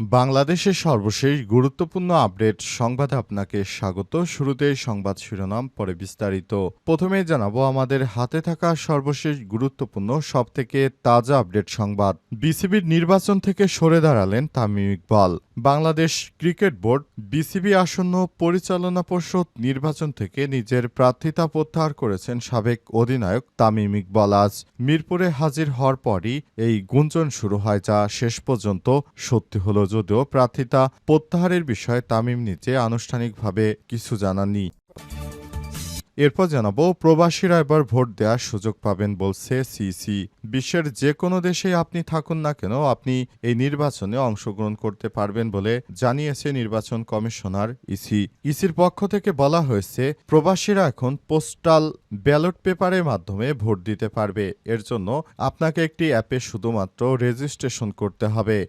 বাংলাদেশের সর্বশেষ গুরুত্বপূর্ণ আপডেট সংবাদে আপনাকে স্বাগত। শুরুতে সংবাদ শিরোনাম, পরে বিস্তারিত। প্রথমে জানাব, আমাদের হাতে থাকা সর্বশেষ গুরুত্বপূর্ণ, সবথেকে তাজা আপডেট সংবাদ। বিসিবির নির্বাচন থেকে সরে দাঁড়ালেন Tamim Iqbal. Bangladesh cricket board, BCB আসন্ন পরিচালনা পর্ষদ নির্বাচন থেকে নিজের প্রার্থিতা প্রত্যাহার করেছেন সাবেক অধিনায়ক তামিম ইকবাল। আজ মিরপুরে হাজির হওয়ার পরই এই গুঞ্জন শুরু হয়, যা শেষ পর্যন্ত সত্যি হলো যদিও প্রার্থিতা প্রত্যাহারের বিষয়ে তামিম নিচে আনুষ্ঠানিকভাবে কিছু জানাননি। এরপর জানাব, প্রবাসীরা এবার ভোট দেওয়ার সুযোগ পাবেন বলছে সিসি। বিশ্বের যে কোনো দেশে আপনি থাকুন না কেন, আপনি এই নির্বাচনে অংশগ্রহণ করতে পারবেন বলে জানিয়েছে নির্বাচন কমিশনার ইসি। ইসির পক্ষ থেকে বলা হয়েছে, প্রবাসীরা এখন পোস্টাল ব্যালট পেপারের মাধ্যমে ভোট দিতে পারবে। এর জন্য আপনাকে একটি অ্যাপে শুধুমাত্র রেজিস্ট্রেশন করতে হবে।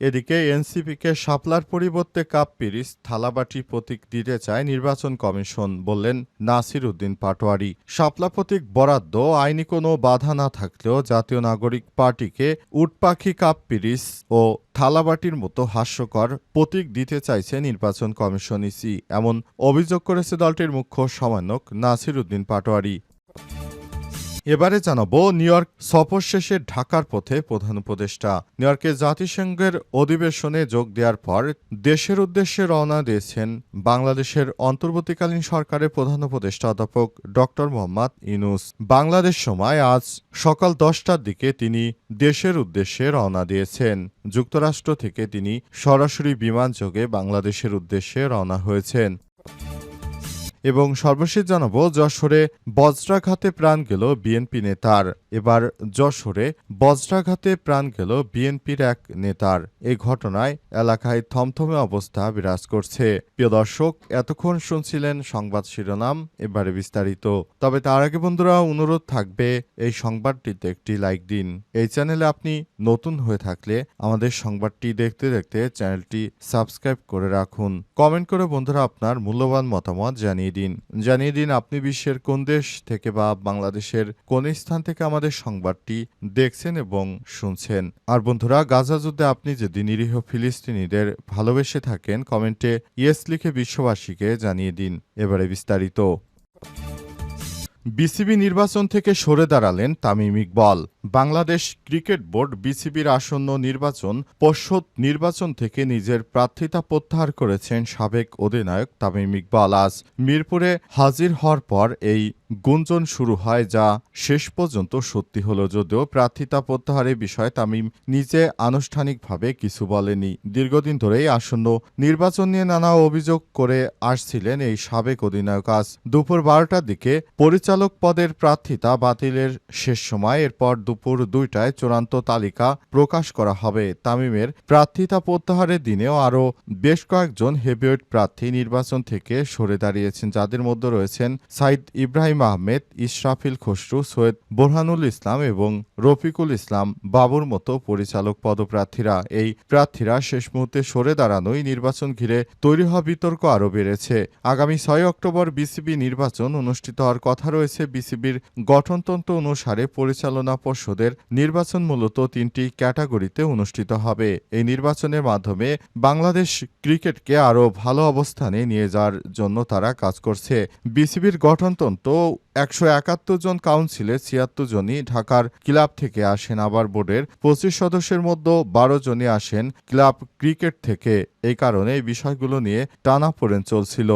এদিকে এনসিপিকে শাপলার পরিবর্তে কাপ পিরিস থালাবাটি প্রতীক দিতে চায় নির্বাচন কমিশন, বললেন নাসির উদ্দিন পাটোয়ারি। শাপলা প্রতীক বরাদ্দ, আইনি কোনো বাধা না থাকলেও জাতীয় নাগরিক পার্টিকে উটপাখি কাপ পিরিস ও থালাবাটির মতো হাস্যকর প্রতীক দিতে চাইছে নির্বাচন কমিশন ইসি। এমন অভিযোগ করেছে দলটির মুখ্য সমন্বয়ক নাসির উদ্দিন পাটোয়ারি। এবারে জানাব নিউ ইয়র্ক সফর শেষে ঢাকার পথে প্রধান উপদেষ্টা। নিউ ইয়র্কে জাতিসংঘের অধিবেশনে যোগ দেওয়ার পর দেশের উদ্দেশ্যে রওনা দিয়েছেন বাংলাদেশের অন্তর্বর্তীকালীন সরকারের প্রধান উপদেষ্টা অধ্যাপক ড মোহাম্মদ ইনুস বাংলাদেশ সময় আজ সকাল দশটার দিকে তিনি দেশের উদ্দেশ্যে রওনা দিয়েছেন। যুক্তরাষ্ট্র থেকে তিনি সরাসরি বিমান যোগে বাংলাদেশের উদ্দেশ্যে রওনা হয়েছেন। এবং সর্বশেষ জানাব, যশোরে বজ্রাঘাতে প্রাণ গেল বিএনপি নেতার। এবার যশোরে বজ্রাঘাতে প্রাণ গেল বিএনপির এক নেতার। এই ঘটনায় এলাকায় থমথমে অবস্থা বিরাজ করছে। প্রিয় দর্শক, এতক্ষণ শুনছিলেন সংবাদ শিরোনাম, এবারে বিস্তারিত। তবে তার আগে বন্ধুরা, অনুরোধ থাকবে, এই সংবাদটিতে একটি লাইক দিন। এই চ্যানেলে আপনি নতুন হয়ে থাকলে আমাদের সংবাদটি দেখতে দেখতে চ্যানেলটি সাবস্ক্রাইব করে রাখুন। কমেন্ট করে বন্ধুরা আপনার মূল্যবান মতামত জানিয়ে দিন। জানিয়ে দিন আপনি বিশ্বের কোন দেশ থেকে বা বাংলাদেশের কোন স্থান থেকে আমাদের সংবাদটি দেখছেন এবং শুনছেন। আর বন্ধুরা, গাজা যুদ্ধে আপনি যদি নিরীহ ফিলিস্তিনিদের ভালোবেসে থাকেন, কমেন্টে ইয়েস লিখে বিশ্ববাসীকে জানিয়ে দিন। এবারে বিস্তারিত। বিসিবি নির্বাচন থেকে সরে দাঁড়ালেন তামিম ইকবাল। বাংলাদেশ ক্রিকেট বোর্ড বিসিবির আসন্ন নির্বাচন পর্ষদ নির্বাচন থেকে নিজের প্রার্থিতা প্রত্যাহার করেছেন সাবেক অধিনায়ক তামিম ইকবাল। আজ মিরপুরে হাজির হওয়ার পর এই গুঞ্জন শুরু হয় যা শেষ পর্যন্ত সত্যি হলো যদিও প্রার্থিতা প্রত্যাহারের বিষয়ে তামিম নিজে আনুষ্ঠানিকভাবে কিছু বলেনি দীর্ঘদিন ধরেই আসন্ন নির্বাচন নিয়ে নানা অভিযোগ করে আসছিলেন এই সাবেক অধিনায়ক। আজ দুপুর বারোটার দিকে পরিচালক পদের প্রার্থিতা বাতিলের শেষ সময়। এরপর দুপুর দুইটায় চূড়ান্ত তালিকা প্রকাশ করা হবে। তামিমের প্রার্থিতা প্রত্যাহারের দিনেও আরও বেশ কয়েকজন হেভিওয়েট প্রার্থী নির্বাচন থেকে সরে দাঁড়িয়েছেন, যাদের মধ্যে রয়েছেন সাইদ ইব্রাহিম আহমেদ, ইশরাফিল খসরু, সৈয়দ বোরহানুল ইসলাম এবং রফিকুল ইসলাম বাবুর মতো পরিচালক পদপ্রার্থীরা। এই প্রার্থীরা শেষ মুহূর্তে সরে দাঁড়ানোই নির্বাচন ঘিরে তৈরি হওয়া বিতর্ক আরও বেড়েছে। আগামী ছয় অক্টোবর বিসিবি নির্বাচন অনুষ্ঠিত হওয়ার কথা রয়েছে। বিসিবির গঠনতন্ত্র অনুসারে পরিচালনা পর্ষদের নির্বাচন মূলত তিনটি ক্যাটাগরিতে অনুষ্ঠিত হবে। এই নির্বাচনের মাধ্যমে বাংলাদেশ ক্রিকেটকে আরও ভালো অবস্থানে নিয়ে যাওয়ার জন্য তারা কাজ করছে। বিসিবির গঠনতন্ত্র একশো একাত্তর জন কাউন্সিলে ছিয়াত্তর জনই ঢাকার ক্লাব থেকে আসেন। আবার বোর্ডের পঁচিশ সদস্যের মধ্যে বারো জনই আসেন ক্লাব ক্রিকেট থেকে। এই কারণে বিষয়গুলো নিয়ে টানাপোড়েন চলছিল।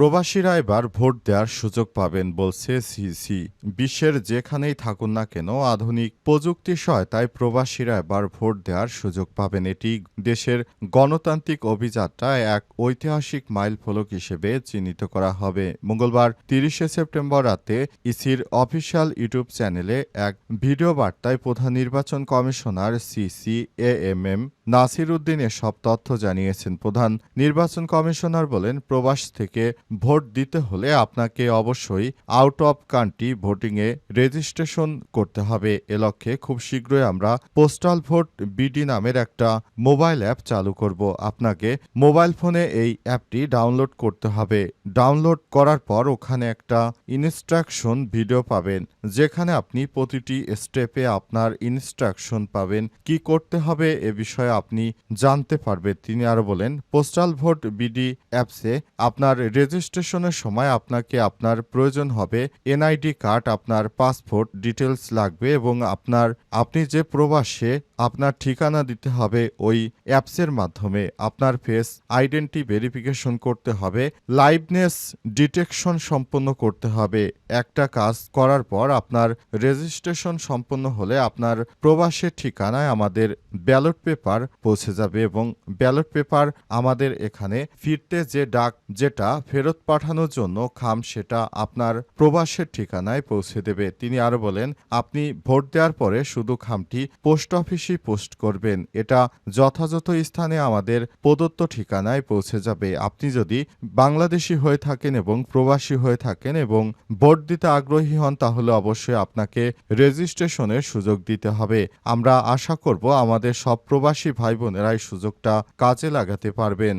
প্রবাসীরা এবার ভোট দেওয়ার সুযোগ পাবেন বলছে সিসি। বিশ্বের যেখানেই থাকুন না কেন, আধুনিক প্রযুক্তির সহায়তায় প্রবাসীরা এবার ভোট দেওয়ার সুযোগ পাবেন। এটি দেশের গণতান্ত্রিক অভিযাত্রায় এক ঐতিহাসিক মাইল ফলক হিসেবে চিহ্নিত করা হবে। মঙ্গলবার তিরিশে সেপ্টেম্বর রাতে ইসির অফিসিয়াল ইউটিউব চ্যানেলে এক ভিডিও বার্তায় প্রধান নির্বাচন commissioner CC A M M Nasir Uddin সব তথ্য জানিয়েছেন প্রধান। নির্বাচন কমিশনার বলেন, প্রবাস থেকে ভোট দিতে হলে আপনাকে অবশ্যই আউট অফ কান্ট্রি ভোটিংয়ে রেজিস্ট্রেশন করতে হবে। এ লক্ষ্যে খুব শীঘ্রই আমরা পোস্টাল ভোট বিডি নামের একটা মোবাইল অ্যাপ চালু করব। আপনাকে মোবাইল ফোনে এই অ্যাপটি ডাউনলোড করতে হবে। ডাউনলোড করার পর ওখানে একটা ইনস্ট্রাকশন ভিডিও পাবেন, যেখানে আপনি প্রতিটি স্টেপে আপনার ইনস্ট্রাকশন পাবেন। কি করতে হবে এ বিষয়ে আপনি জানতে পারবেন তিনি আরও বলেন, পোস্টাল ভোট বিডি অ্যাপসে আপনার রেজিস্ট্রেশনের সময় আপনাকে আপনার প্রয়োজন হবে এনআইডি কার্ড, আপনার পাসপোর্ট ডিটেলস লাগবে এবং আপনার, আপনি যে প্রবাসে আপনার ঠিকানা দিতে হবে ওই অ্যাপসের মাধ্যমে। আপনার ফেস আইডেন্টি ভেরিফিকেশন করতে হবে। লাইভনেস ডিটেকশন সম্পন্ন করতে হবে। একটা কাজ করার পর আপনার রেজিস্ট্রেশন সম্পন্ন হলে আপনার প্রবাসের ঠিকানায় আমাদের ব্যালট পেপার পৌঁছে যাবে এবং ব্যালট পেপার আমাদের এখানে ফিরতে যে ডাক যেটা ফেরত পাঠানোর জন্য খাম সেটা আপনার প্রবাসের ঠিকানায় পৌঁছে দেবে। তিনি আরও বলেন, আপনি ভোট দেওয়ার পরে শুধু খামটি পোস্ট অফিসেই পোস্ট করবেন। এটা যথাযথ স্থানে আমাদের প্রদত্ত ঠিকানায় পৌঁছে যাবে। আপনি যদি বাংলাদেশি হয়ে থাকেন এবং প্রবাসী হয়ে থাকেন এবং ভোট দিতে আগ্রহী হন, তাহলে অবশ্যই আপনাকে রেজিস্ট্রেশনের সুযোগ দিতে হবে। আমরা আশা করব আমাদের সব প্রবাসী ভাই বোনেরা এই সুযোগটা কাজে লাগাতে পারবেন।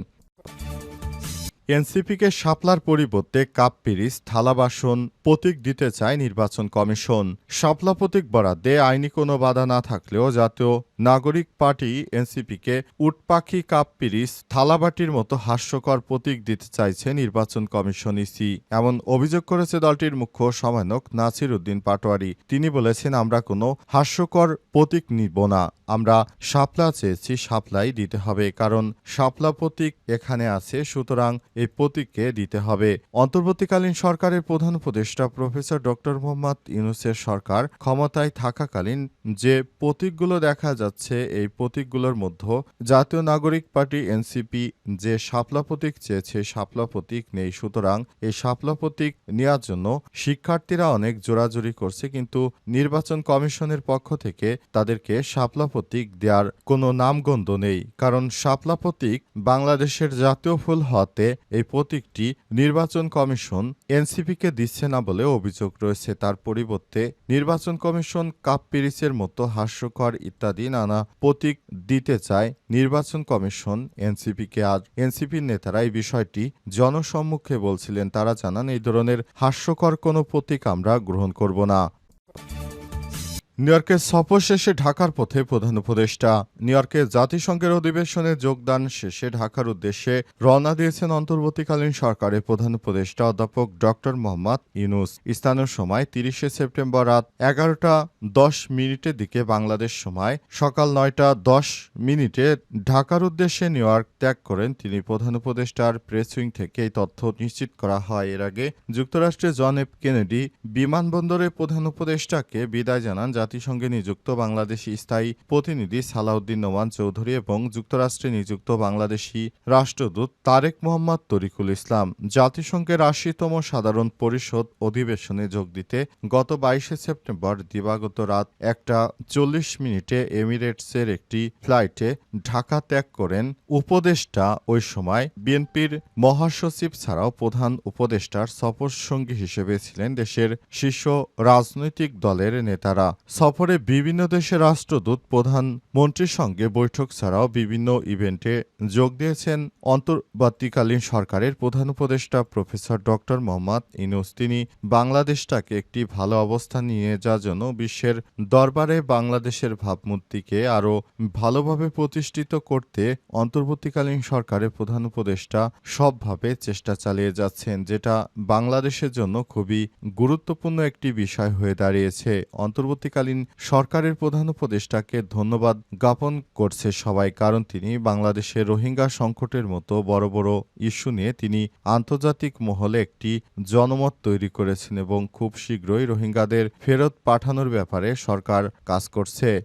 এনসিপিকে শাপলার পরিবর্তে কাপ পিরিস থালা বাসন, প্রতীক দিতে চায় নির্বাচন কমিশন। শাপলা প্রতীক বরাদ্দে আইনি কোনো বাধা না থাকলেও জাতীয় নাগরিক পার্টি এনসিপিকে উটপাখি কাপ পিরিস থালাবাটির মতো হাস্যকর প্রতীক দিতে চাইছে নির্বাচন কমিশন ইসি। এমন অভিযোগ করেছে দলটির মুখ্য সমানক নাসির উদ্দিন পাটোয়ারি। তিনি বলেছেন, আমরা কোনো হাস্যকর প্রতীক নিব না। আমরা শাপলা চেয়েছি, শাপলাই দিতে হবে। কারণ শাপলা প্রতীক এখানে আছে, সুতরাং এই প্রতীককে দিতে হবে। অন্তর্বর্তীকালীন সরকারের প্রধান উপদেষ্টা প্রফেসর ডক্টর মোহাম্মদ ইউনুসের সরকার ক্ষমতায় থাকাকালীন যে প্রতীকগুলো দেখা যাচ্ছে, এই প্রতীকগুলোর মধ্যে জাতীয় নাগরিক পার্টি এনসিপি যে শাপলা প্রতীক চেয়েছে, শাপলা প্রতীক নেই। সুতরাং এই শাপলা প্রতীক নেওয়ার জন্য শিক্ষার্থীরা অনেক জোরাজুরি করছে, কিন্তু নির্বাচন কমিশনের পক্ষ থেকে তাদেরকে শাপলা প্রতীক দেওয়ার কোনো নামগন্ধ নেই। কারণ শাপলা প্রতীক বাংলাদেশের জাতীয় ফুল হওয়াতে এই প্রতীকটি নির্বাচন কমিশন এনসিপিকে দিচ্ছে না বলে অভিযোগ রয়েছে। তার পরিবর্তে নির্বাচন কমিশন কাপ পিরিসের মতো হাস্যকর ইত্যাদি নানা প্রতীক দিতে চায় নির্বাচন কমিশন এনসিপিকে। আজ এনসিপির নেতারা এই বিষয়টি জনসম্মুখে বলছিলেন, তারা জানান, এই ধরনের হাস্যকর কোনো প্রতীক আমরা গ্রহণ করব না। নিউ ইয়র্কের সফর শেষে ঢাকার পথে প্রধান উপদেষ্টা নিউ ইয়র্কের জাতিসংঘের অধিবেশনে যোগদান শেষে ঢাকার উদ্দেশ্যে রওনা দিয়েছেন অন্তর্বর্তীকালীন সরকারের প্রধান উপদেষ্টা অধ্যাপক ডক্টর মোহাম্মদ ইউনুস। স্থানীয় সময় তিরিশে সেপ্টেম্বর রাত এগারোটা দশ মিনিটের দিকে বাংলাদেশ সময় সকাল নয়টা দশ মিনিটে ঢাকার উদ্দেশ্যে নিউ ইয়র্ক ত্যাগ করেন তিনি। প্রধান উপদেষ্টার প্রেস উইং থেকে এই তথ্য নিশ্চিত করা হয়। এর আগে যুক্তরাষ্ট্রের জন এফ কেনেডি বিমানবন্দরে প্রধান উপদেষ্টাকে বিদায় জানান জাতিসংঘে নিযুক্ত বাংলাদেশি স্থায়ী প্রতিনিধি সালাউদ্দিন নোমান চৌধুরী এবং যুক্তরাষ্ট্রে নিযুক্ত বাংলাদেশি রাষ্ট্রদূত তারেক মোহাম্মদ তরিকুল ইসলাম জাতিসংঘের আশিতম সাধারণ পরিষদ অধিবেশনে যোগ দিতে গত বাইশে সেপ্টেম্বর দিবাগত রাত একটা চল্লিশ মিনিটে এমিরেটসের একটি ফ্লাইটে ঢাকা ত্যাগ করেন উপদেষ্টা। ওই সময় বিএনপির মহাসচিব ছাড়াও প্রধান উপদেষ্টার সফর সঙ্গী হিসেবে ছিলেন দেশের শীর্ষ রাজনৈতিক দলের নেতারা। সফরে বিভিন্ন দেশের রাষ্ট্রদূত প্রধানমন্ত্রীর সঙ্গে বৈঠক ছাড়াও বিভিন্ন ইভেন্টে যোগ দিয়েছেন অন্তর্বর্তীকালীন সরকারের প্রধান উপদেষ্টা প্রফেসর ডক্টর মোহাম্মদ ইনুস তিনি বাংলাদেশটাকে একটি ভালো অবস্থান নিয়ে যাওয়ার জন্য বিশ্বের দরবারে বাংলাদেশের ভাবমূর্তিকে আরও ভালোভাবে প্রতিষ্ঠিত করতে অন্তর্বর্তীকালীন সরকারের প্রধান উপদেষ্টা সবভাবে চেষ্টা চালিয়ে যাচ্ছেন, যেটা বাংলাদেশের জন্য খুবই গুরুত্বপূর্ণ একটি বিষয় হয়ে দাঁড়িয়েছে। অন্তর্বর্তীকালীন সরকারের প্রধান উপদেষ্টাকে ধন্যবাদ জ্ঞাপন করছে সবাই, কারণ তিনি বাংলাদেশে রোহিঙ্গা সংকটের মতো বড় বড় ইস্যু নিয়ে তিনি আন্তর্জাতিক মহলে একটি জনমত তৈরি করেছেন এবং খুব শীঘ্রই রোহিঙ্গাদের ফেরত পাঠানোর ব্যাপারে সরকার কাজ করছে।